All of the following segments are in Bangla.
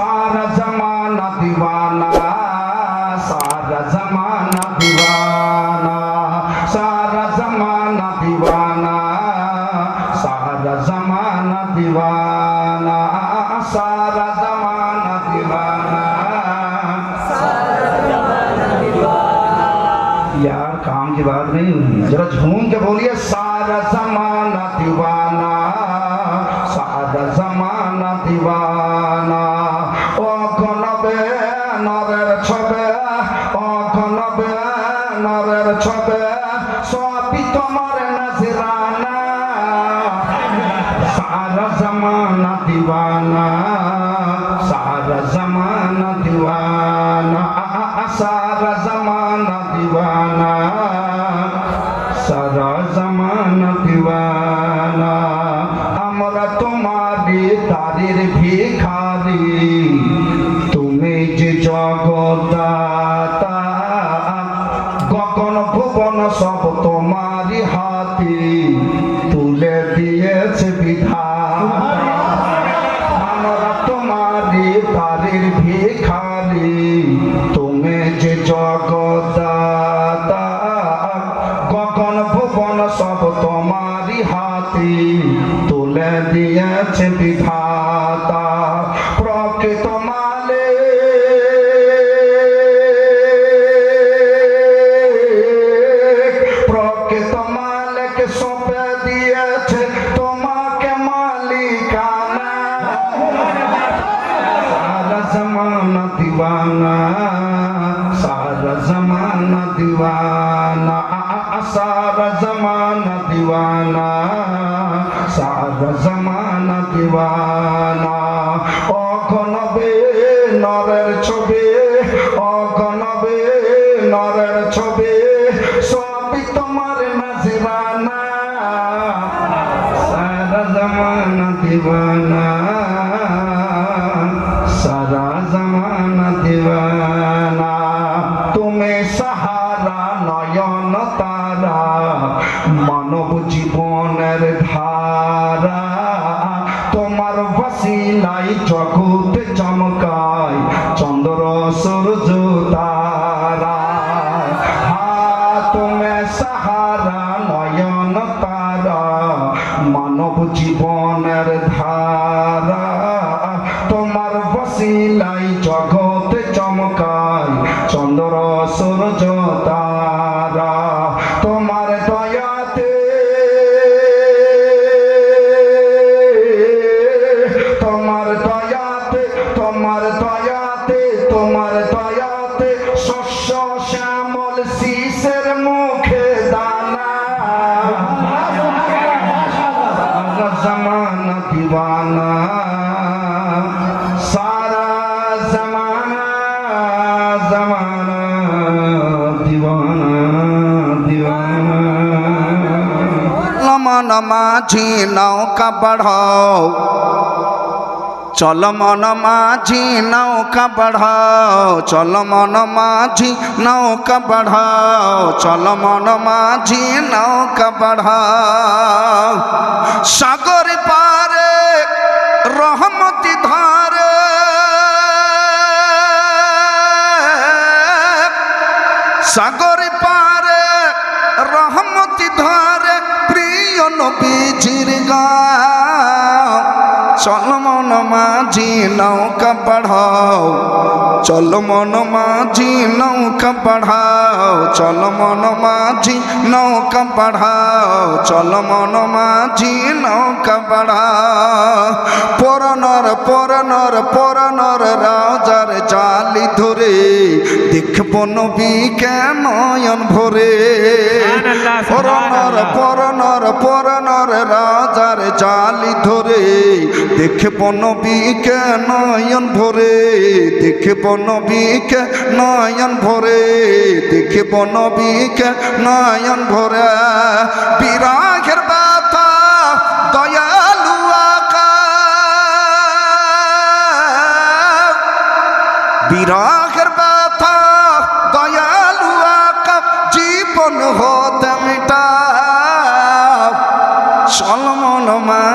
سارا زمانہ دیوانہ سارا زمانہ دیوانہ سارا زمانہ دیوانہ سارا زمانہ دیوانہ سارا زمانہ دیوانہ یار کام کی بات نہیں ہوئی ذرا جھوم کے بولیے سارا زمانہ دیوانہ سارا زمانہ دیوانہ সারা জমানা দিওয়ানা আমরা তোমারি তারির ভিখারি। জমানা দিওয়ানা সারা জমানা দিওয়ানা সারা জমানা দিওয়ানা সারা জমানা দিওয়ানা অগণবে নরের ছবি অগণবে নরের ছবি সবই তোমার নাজিরানা, সারা জমানা দিওয়ানা। জীবনের ধারা, তোমার বসিলাই জগৎ চমকায় চন্দ্র, সূর্য, তারা, তোমার দয়াতে। তোমার দয়াতে তোমার দয়াতে তোমার দয়াতে শস্য, শ্যামল, শীষের মুখে মাঝি নৌকা বাড়াও চল মন মাঝি নৌকা বাড়াও চল মন মাঝি নৌকা বাড়াও চল মন মাঝি নৌকা বাড়াও সাগর পারে রহমতি ধারে। সাগর মাঝি নৌকা পড়াও। চলো মন মাঝি নৌকা পাড়াও চলো মন মাঝি নৌকা পাড়াও চলো মন মাঝি নৌকা পাড়াও। পরানোর পরানোর পরানোর রাজার জালি ধরে দেখব নবীকে নয়ন ভরে। পরানোর পরানোর পরানোর রাজার জালি ধরে দেখব নবীকে নয়ন ভরে দেখব নবীকে নয়ন ভরে, দেখব নবীকে নয়ন ভরে। বিরাগের বাতা দয়ালু বিরাগের ব্যথা, দয়ালু আকা জীবন হতে মিটা চল মন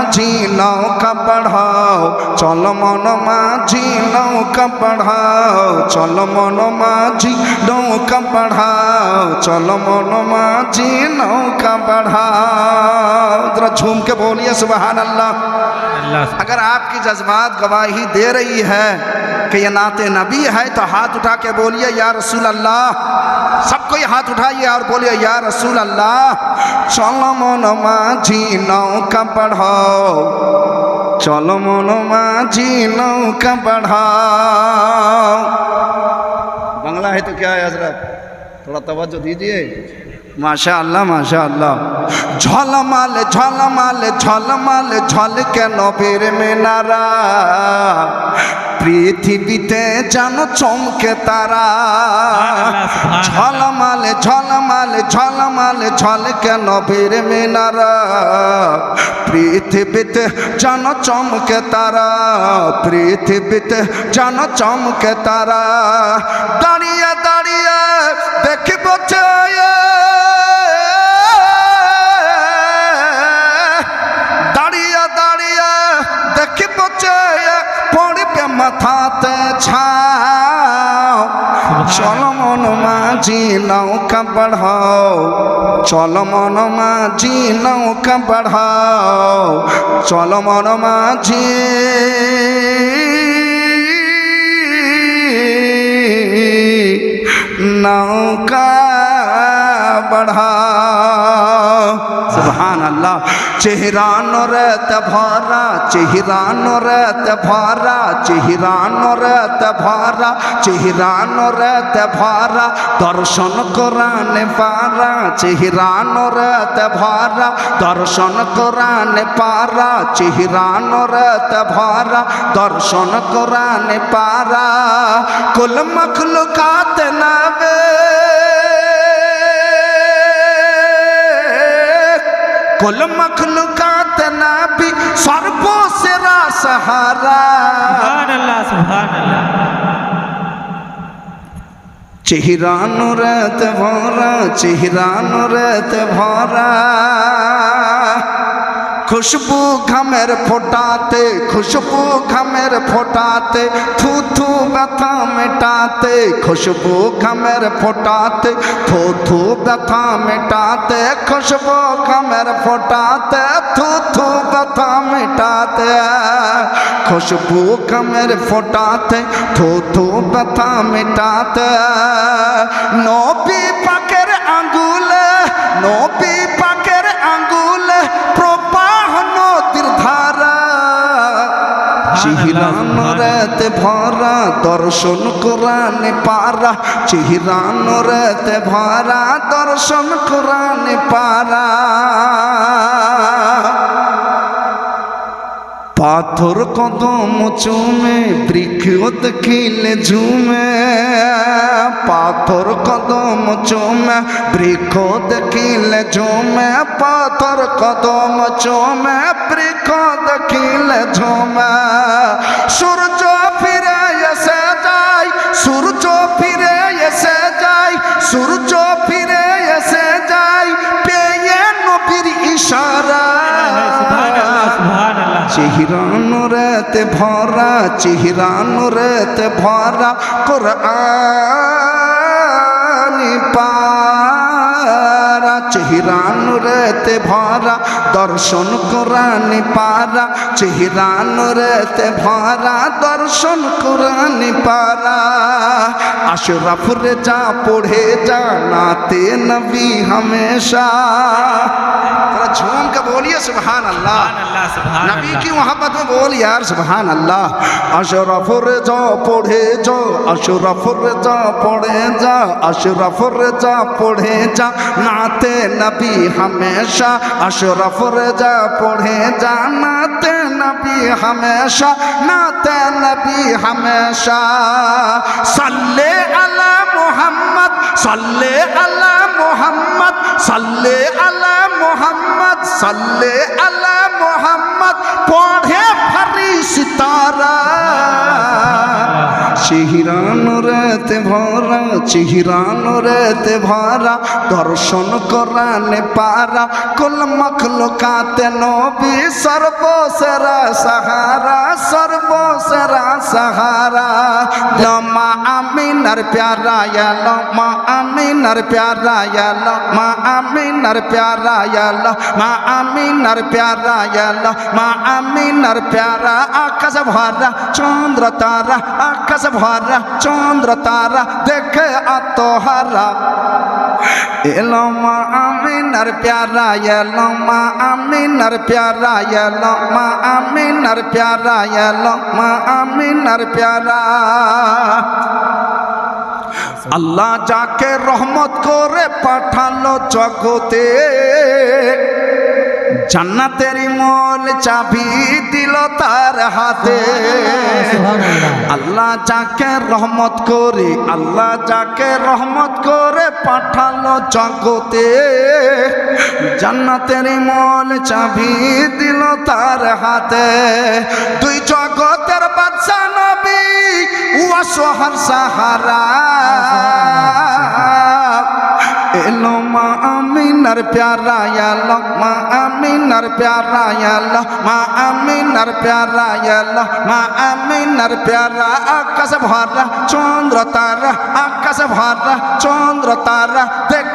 माझी নৌকা পড়াও চল মন মাঝি নৌকা পড়াও চল মন মাঝি নৌকা পড়াও চল মন মাঝি নৌকা پڑھاؤ ذرا جھوم کے بولیے سبحان اللہ اگر آپ کی جذبات گواہی دے رہی ہے کہ یہ نعت نبی ہے تو ہاتھ اٹھا کے بولیے یا رسول اللہ۔ سب کو یہ ہاتھ اٹھائیے اور بولیے یا رسول اللہ۔ چلو مو نما جی نو চলো মন মাঝি নৌকা বাড়াও বাংলা হয়তো কে হাজরা থোড়া তবাজ্জো দিজিয়ে মাশা আল্লাহ মাশা আল্লাহ ঝলমাল ঝলমাল ঝলমাল, ঝল কেন বীর মেনারা পৃথিবীতে যেন চমকে তারা। ঝলমাল ঝলমাল ঝলমাল ঝলকে নবীর মেনারা। পৃথিবীতে যেন চমকে তারা পৃথিবীতে যেন চমকে তারা। দাঁড়িয়ে দাঁড়িয়ে দেখিব মাঝি নৌকা বাড়াও চল মন মাঝি নৌকা বাড়াও চল মন মাঝি। নৌকা बढ़ा সুবহান আল্লাহ চেহরানোর তভারা চেহরানোর তভারা চেহরানোর তভারা চেহরানোর তভারা দর্শন কোরআনে পারা চেহরানোর তভারা দর্শন কোরআনে পারা চেহরানোর তভারা দর্শন কোরআনে পারা। কুল মখলুকাত সকল মখলুকাত নাবি সর্বসেরা সাহারা। সুবহানাল্লাহ সুবহানাল্লাহ। চেহারা নুরত ভরা চেহারা নুরত ভরা। খুশবু ঘামের ফোটাতে, খুশবু ঘামের ফোটাতে, থু থু ব্যথা মেটাতে, খুশবু ঘামের ফোটাতে, থু থু ব্যথা মেটাতে, খুশবু ঘামের ফোটাতে, থু থু ব্যথা মেটাতে, খুশবু ঘামের ফোটাতে, থু থু ব্যথা মেটাতে। নবী পাকের আঙ্গুলে নবী পাকের চিহিরানোরেতে ভরা দর্শন কোরআনে পারা। চিহিরানোরেতে ভরা দর্শন কোরআনে পারা। পাথর কদম চুমে বৃক্ষ দেখিলে ঝুমে। পাথর কদম চুমে বৃক্ষ দেখিলে ঝুমে, পাথর কদম চুমে বৃক্ষ দেখিলে ঝুমে। সূর্য ফিরে এসে যায়, সূর্য ফিরে এসে যায়, সূর্য ফিরে চিহরানো রেত ভরা চিহরানো রেত ভরা কোরআন পারা چہران رہتے بھارا درشن قرآن پارا چہران رہتے بھارا درشن قرآن پارا اشرف فور جا پوڑھے چ نبی ہمیشہ جھوم جھونک بولیے سبحان اللہ نبی کی محبت پت میں بولی سبحان اللہ اصور فور جا پوڑے چو اصور جا چڑھے جا اصور جا چڑھے چ ناتے নবী হমেশা, আশরফ রেজা পড়ে জানাতে নবী হমেশা, নাতে নবী হমেশা। সাল্লে আলা মোহাম্মদ, সাল্লে আলা মোহাম্মদ, সাল্লে আলা মোহাম্মদ, সাল্লে আলা মোহাম্মদ। পড়ে ফারি সিতারা শিহিরানা রেতে ভরা চিহিরানো রেতে ভরা, দর্শন করানে পারা কুল মখলো কাতে নবী সর্বসেরা সাহারা সর্বসেরা সাহারা। লমা আমিনার প্যারা ইয়া লমা আমিনার প্যারা ইয়া লমা আমিনার প্যারা ইয়া লমা আমিনার প্যারা ইয়া লমা আমিনার প্যারা। আকাশ ভরা, চন্দ্র তারা, আকাশ ভরা, চন্দ্র তারা। দেখে আত্মহারা। এলমা আমিনার প্যারা, এলমা আমিনার প্যারা, এলমা আমিনার প্যারা, এলমা আমিনার প্যারা। আল্লাহ যাকে রহমত করে পাঠালো জগতে জান্নাতের মল চাবি দিল তার হাতে। আল্লাহ যাকে রহমত করে আল্লাহ যাকে রহমত করে পাঠালো জগতে। জান্নাতের মল চাবি দিল তার হাতে। দুই জগতের বাদশা নবী উয়া সোহার। আমিনার প্যারা এলো মা আমিনার প্যারা এলো মা আমিনার প্যারা এলো মা আমিনার প্যারা, আকাশ ভরা চন্দ্র তারা, আকাশ ভরা চন্দ্র তারা, দেখে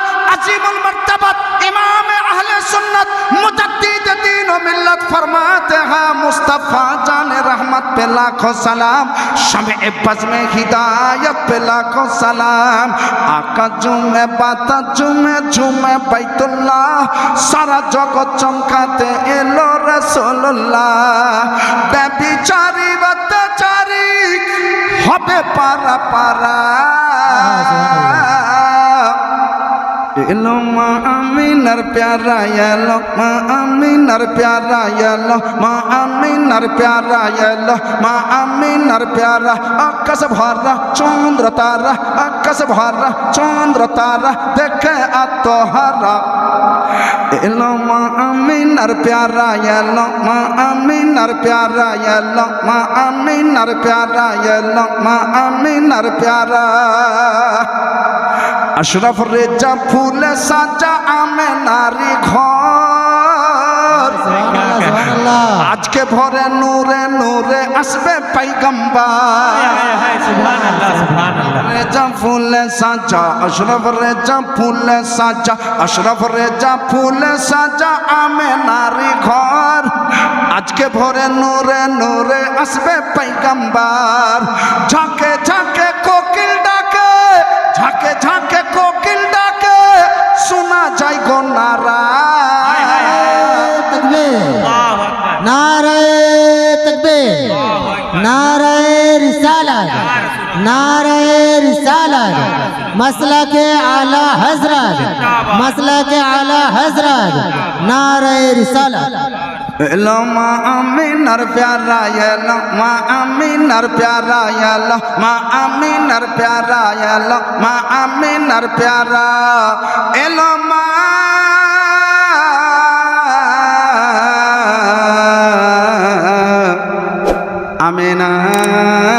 अजीमुल मर्तबत इमाम अहले सुन्नत मुजद्दिद दीन व मिल्लत फरमाते हैं मुस्तफा जान रहमत पे लाखों सलाम शमे बज में हिदायत पे लाखों सलाम आका जुमे बाता जुमे झुमे बैतुल्लाह सारा जगत चमकाते एलो रसोल्लाह ব্যবিচারী অত্যাচারী হবে পারা পারা এলো মা আমিনার প্যারা এলো, মা আমিনার প্যারা এলো, মা আমিনার প্যারা এলো, মা আমিনার প্যারা, আকাশ ভরা, চন্দ্র তারা, আকাশ ভরা, চন্দ্র তারা, দেখে আত্মহারা। এলো মা আমিনার প্যারা এলো, মা আমিনার প্যারা এলো, মা আমিনার প্যারা এলো, মা আমিনার প্যারা। اشرف رجا پھول فولا سانچا ناری گ آج کے بھورے نورے نورے اسبے پیغمبار فوچا اشرف رجا پھول فولہ اشرف رجا پھول فولا سانچا ناری گار آج کے بھورے نورے نورے اسبے پیغمبار چاکے جھاکے کے کوکل ڈاکے جھاکے جھاکے تکبیر. نعرہ رسالت. نعرہ رسالت. مسئلہ کے عالی حضرت. مسئلہ کے عالی حضرت. نعرہ رسالت. لما امین نر پیارا یا امین نر پیارا یا لما نر پیارا یا امین نر پیارا. না।